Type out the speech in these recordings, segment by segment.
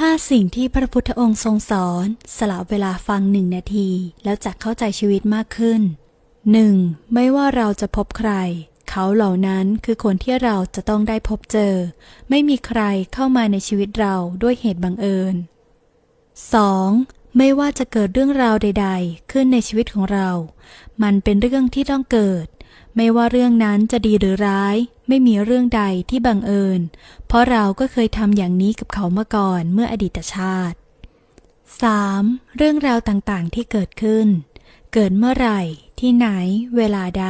ห้าสิ่งที่พระพุทธองค์ทรงสอน สละเวลาฟังหนึ่งนาที แล้วจะเข้าใจชีวิตมากขึ้น 1. ไม่ว่าเราจะพบใคร เขาเหล่านั้นคือคนที่เราจะต้องได้พบเจอ ไม่มีใครเข้ามาในชีวิตเราด้วยเหตุบังเอิญ 2. ไม่ว่าจะเกิดเรื่องราวใด ๆ ขึ้นในชีวิตของเรา มันเป็นเรื่องที่ต้องเกิด ไม่ว่าเรื่องนั้นจะดีหรือร้าย ไม่มีเรื่องใดที่บังเอิญ เพราะเราก็เคยทำอย่างนี้กับเขามาก่อนเมื่ออดีตชาติ 3. เรื่องราวต่างๆที่เกิดขึ้น เกิดเมื่อไหร่ ที่ไหน เวลาใด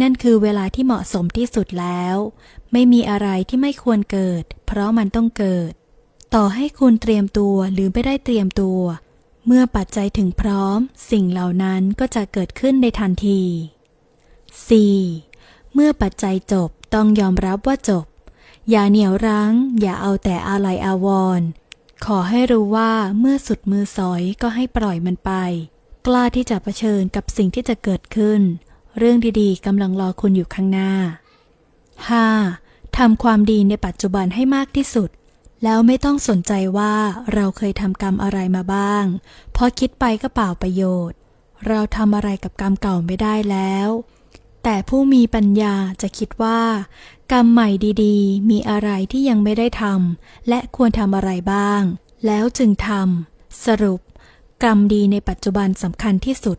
นั่นคือเวลาที่เหมาะสมที่สุดแล้ว ไม่มีอะไรที่ไม่ควรเกิด เพราะมันต้องเกิด ต่อให้คุณเตรียมตัวหรือไม่ได้เตรียมตัว เมื่อปัจจัยถึงพร้อม สิ่งเหล่านั้นก็จะเกิดขึ้นในทันที 4. เมื่อปัจจัยจบต้องยอมรับว่าจบ อย่าเหนียวรั้ง อย่าเอาแต่อาลัยอาวรณ์ขอให้รู้ว่าเมื่อสุดมือสอยก็ให้ปล่อยมันไป กล้าที่จะเผชิญกับสิ่งที่จะเกิดขึ้น เรื่องดีๆกำลังรอคุณอยู่ข้างหน้า 5. ทำความดีในปัจจุบันให้มากที่สุด แล้วไม่ต้องสนใจว่าเราเคยทำกรรมอะไรมาบ้าง เพราะคิดไปก็เปล่าประโยชน์ เราทำอะไรกับกรรมเก่าไม่ได้แล้ว แต่ผู้มีปัญญาจะคิดว่า กรรมใหม่ดีๆ มีอะไรที่ยังไม่ได้ทำและควรทำอะไรบ้าง แล้วจึงทำสรุป กรรมดีในปัจจุบันสำคัญที่สุด